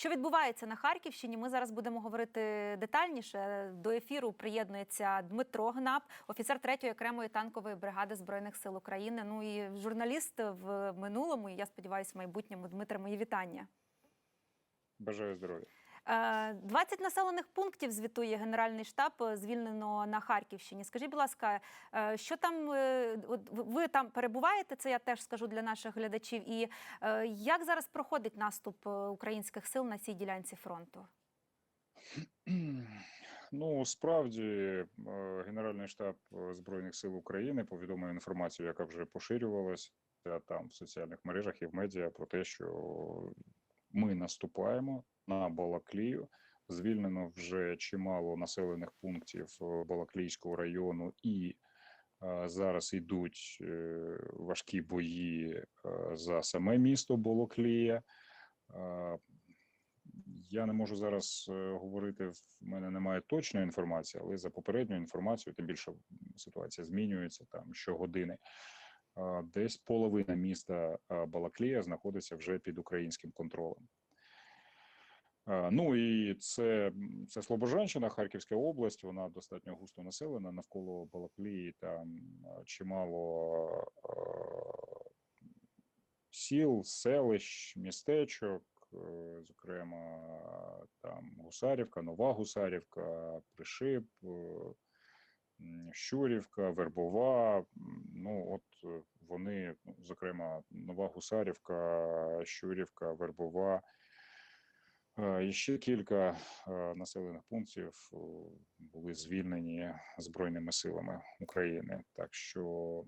Що відбувається на Харківщині? Ми зараз будемо говорити детальніше. До ефіру приєднується Дмитро Гнап, офіцер 3-ї окремої танкової бригади збройних сил України. Ну і журналіст в минулому. і Я сподіваюся, в майбутньому Дмитре, мої вітання. Бажаю здоров'я. Е, 20 населених пунктів звітує Генеральний штаб е, звільнено на Харківщині. Скажіть, будь ласка, е, що там е, ви- там перебуваєте? Це я теж скажу для наших глядачів. І е, як зараз проходить наступ е, українських сил на цій ділянці фронту? Ну справді е, Генеральний штаб е, збройних сил України повідомив інформацію, яка вже поширювалася там в соціальних мережах і в медіа про те, що ми наступаємо на Балаклію. Звільнено вже чимало населених пунктів е, Балаклійського району, і е, зараз йдуть е, важкі бої за саме місто Балаклія. Я не можу зараз говорити, в мене немає точної інформації, але за попередньою інформацією, тим більше ситуація змінюється там щогодини. Десь половина міста Балаклія знаходиться вже під українським контролем. Ну і це, це Слобожанщина, Харківська область. Вона достатньо густо населена. Навколо Балаклії там чимало е, сіл, селищ, містечок, е, зокрема там Гусарівка, Нова Гусарівка, Пришип, е, Щурівка, Вербова. Ну от е, вони, ну, зокрема, Нова Гусарівка, Щурівка, Вербова. е, І ще кілька е, населених пунктів були звільнені Збройними силами України. Так що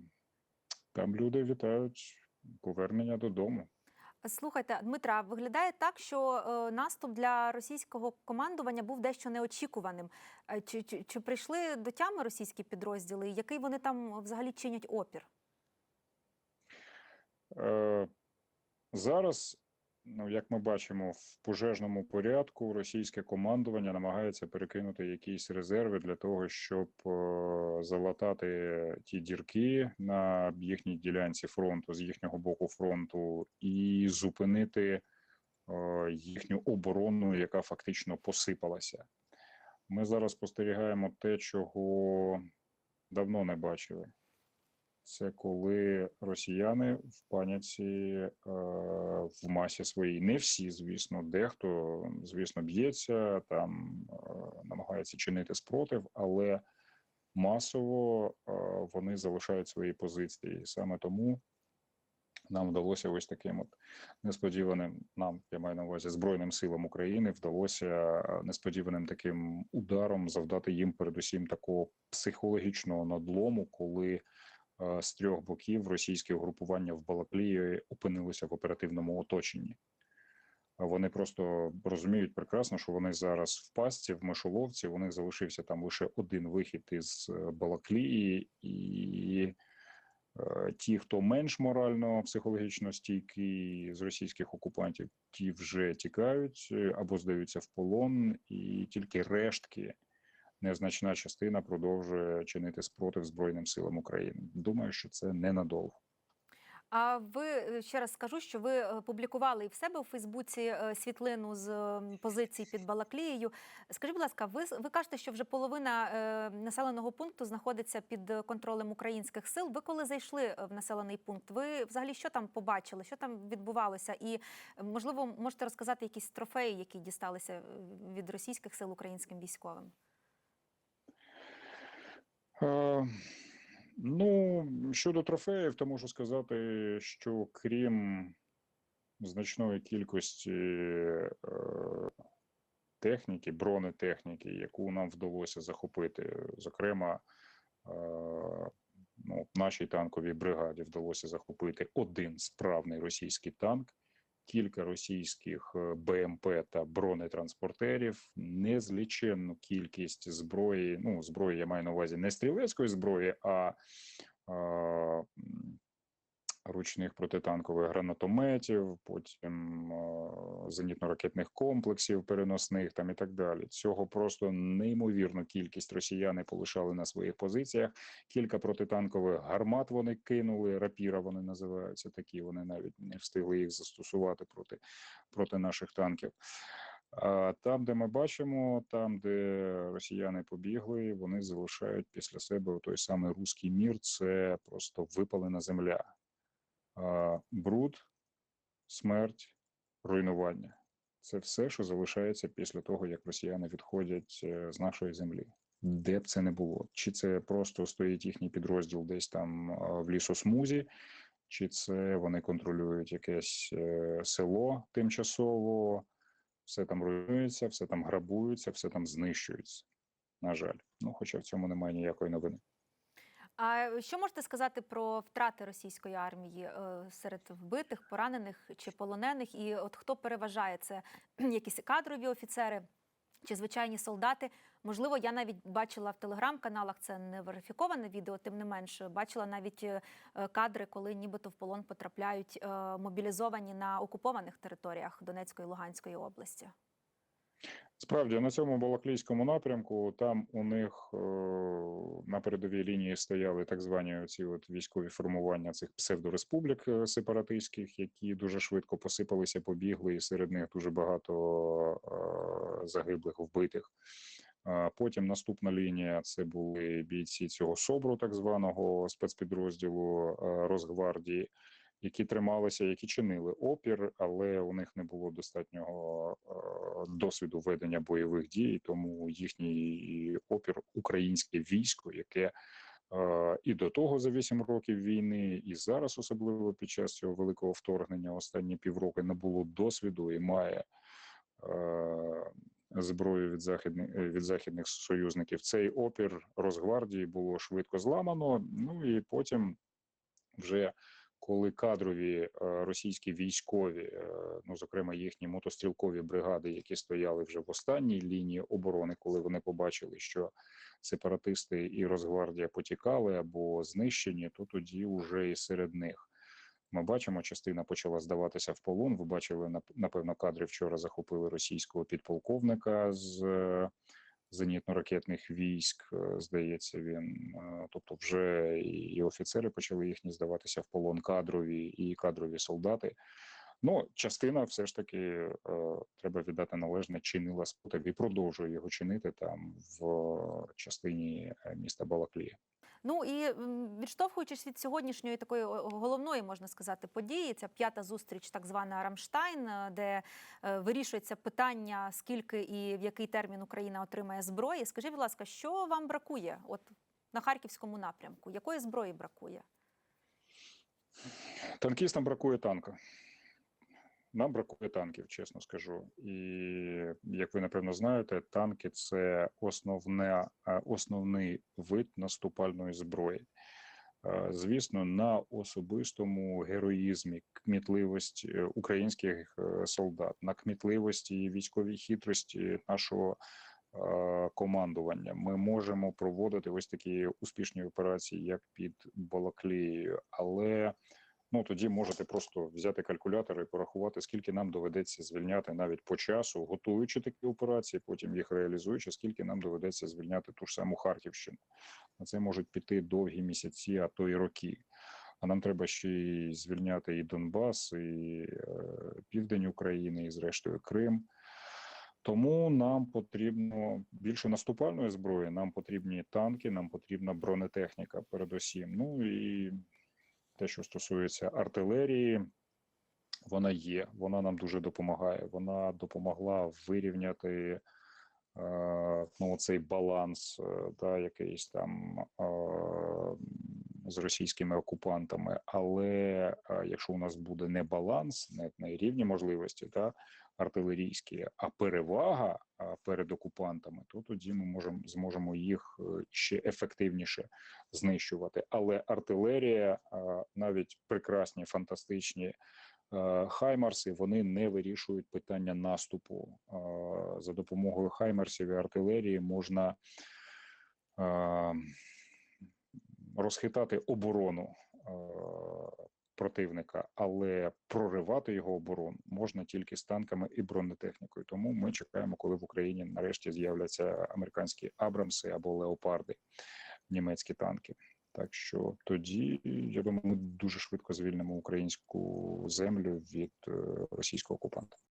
там люди вітають повернення додому. Слухайте, Дмитра, виглядає так, що е, наступ для російського командування був дещо неочікуваним. Е, Чи, чи, чи прийшли до тями російські підрозділи? Який вони там взагалі чинять опір? Е, зараз, як ми бачимо, в пожежному порядку російське командування намагається перекинути якісь резерви для того, щоб е, залатати ті дірки на їхній ділянці фронту з їхнього боку фронту і зупинити е, їхню оборону, яка фактично посипалася. Ми зараз спостерігаємо те, чого давно не бачили. Це коли росіяни в паніці е, в масі своїй. Не всі, звісно, дехто, звісно, б'ється, там е, намагається чинити спротив, але масово е, вони залишають свої позиції. Саме тому нам вдалося ось таким от несподіваним, нам, я маю на увазі Збройним силам України, вдалося несподіваним таким ударом завдати їм передусім такого психологічного надлому, коли з трьох боків російське угрупування в Балаклії опинилося в оперативному оточенні. Вони просто розуміють прекрасно, що вони зараз в пастці, в мишоловці. У них залишився там лише один вихід із е, Балаклії, і е, ті, хто менш морально психологічно стійкі з російських окупантів, ті вже тікають е, або здаються в полон, і тільки рештки незначна частина продовжує чинити спротив Збройним силам України. Думаю, що це ненадовго. А ви е, ще раз скажу, що ви е, публікували і в себе у Фейсбуці е, світлину з позицій під Балаклією. Скажіть, будь ласка, ви, ви кажете, що вже половина населеного пункту знаходиться під контролем українських сил. Ви коли зайшли в населений пункт, ви взагалі що там побачили, що там відбувалося? І можливо, можете розказати якісь трофеї, які дісталися від російських сил українським військовим? Е, ну, щодо трофеїв, то можу сказати, що крім значної кількості е, техніки, бронетехніки, яку нам вдалося захопити, зокрема, е, ну, нашій танковій бригаді вдалося захопити один справний російський танк, кілька російських е, БМП та бронетранспортерів, незліченну кількість зброї. Ну, зброї я маю на увазі не стрілецької зброї, а, м, ручних протитанкових гранатометів, потім а, зенітно-ракетних комплексів переносних там і так далі. Цього просто неймовірну кількість росіяни полишали на своїх позиціях. Кілька протитанкових гармат вони кинули. Рапіра вони називаються такі. Вони навіть не встигли їх застосувати проти, проти наших танків. А там, де ми бачимо, там, де росіяни побігли, вони залишають після себе той самий руський мір. Це просто випалена земля, бруд, смерть, руйнування. Це все, що залишається після того, як росіяни відходять е, з нашої землі. Де б це не було, чи це просто стоїть їхній підрозділ десь там в лісосмузі, чи це вони контролюють якесь е, село тимчасово, все там руйнується, все там грабується, все там знищується. На жаль, ну хоча в цьому немає ніякої новини. А що можете сказати про втрати російської армії е, серед вбитих, поранених чи полонених? І от хто переважає це якісь кадрові офіцери чи звичайні солдати? Можливо, я навіть бачила в телеграм-каналах це не верифіковане відео, тим не менш бачила навіть е, кадри, коли нібито в полон потрапляють е, мобілізовані на окупованих територіях Донецької і Луганської області. Справді на цьому балаклійському напрямку там у них е, на передовій лінії стояли так звані ці от військові формування цих псевдореспублік е, сепаратистських, які дуже швидко посипалися, побігли, і серед них дуже багато е, загиблих, вбитих. А Потім наступна лінія це були бійці цього СОБРу, так званого спецпідрозділу е, Росгвардії, які трималися, які чинили опір, але у них не було достатнього е, досвіду ведення бойових дій, тому їхній опір українське військо, яке е, і до того за 8 років війни, і зараз, особливо під час цього великого вторгнення, останні півроки не було досвіду і має. е, Зброю від західних від західних союзників цей опір Росгвардії було швидко зламано. Ну і потім вже коли кадрові е, російські військові, е, ну зокрема їхні мотострілкові бригади, які стояли вже в останній лінії оборони, коли вони побачили, що сепаратисти і Росгвардія потікали або знищені, то тоді вже і серед них. Ми бачимо, частина почала здаватися в полон. Ви бачили нап- напевно, кадри вчора захопили російського підполковника з е, зенітно-ракетних військ. е, Здається, він е, тобто, вже і офіцери почали їхні здаватися в полон кадрові і кадрові солдати. Ну, частина все ж таки е, треба віддати належне, чинила спротив і продовжує його чинити там в частині міста Балаклія. Ну і відштовхуючись від сьогоднішньої такої головної, можна сказати, події, ця п'ята зустріч, так звана Рамштайн, е, де е, вирішується питання, скільки і в який термін Україна отримає зброї. Скажіть, будь ласка, що вам бракує? От на харківському напрямку, якої зброї бракує? Танкістам бракує танка. Нам бракує танків, чесно скажу. І як ви напевно знаєте, танки це основне, е, основний вид наступальної зброї. Е, Звісно, на особистому героїзмі, кмітливості е, українських солдат, на кмітливості і військовій хитрості нашого командування ми можемо проводити ось такі успішні операції, як під Балаклією, але ну тоді можете просто взяти калькулятор і порахувати, скільки нам доведеться звільняти навіть по часу, готуючи такі операції, потім їх реалізуючи, скільки нам доведеться звільняти ту ж саму Харківщину. На це можуть піти довгі місяці, а то й роки. А нам треба ще й звільняти і Донбас, і е, південь України, і зрештою Крим. Тому нам потрібно більше наступальної зброї. Нам потрібні танки, нам потрібна бронетехніка, передусім. Ну і те, що стосується артилерії, вона є, вона нам дуже допомагає. Вона допомогла вирівняти е, ну, цей баланс, е, да, якийсь там е, з російськими окупантами. Але е, якщо у нас буде не баланс, не, не рівні можливості, да, артилерійські, а перевага перед окупантами, то тоді ми можемо зможемо їх е, ще ефективніше знищувати. Але артилерія, навіть прекрасні, фантастичні е, хаймарси, вони не вирішують питання наступу. Е, За допомогою хаймарсів і артилерії можна е, розхитати оборону е, противника, але проривати його оборону можна тільки з танками і бронетехнікою. Тому ми чекаємо, коли в Україні нарешті з'являться американські Абрамси або леопарди, німецькі танки. Так що тоді я думаю, ми дуже швидко звільнимо українську землю від е, російського окупанта.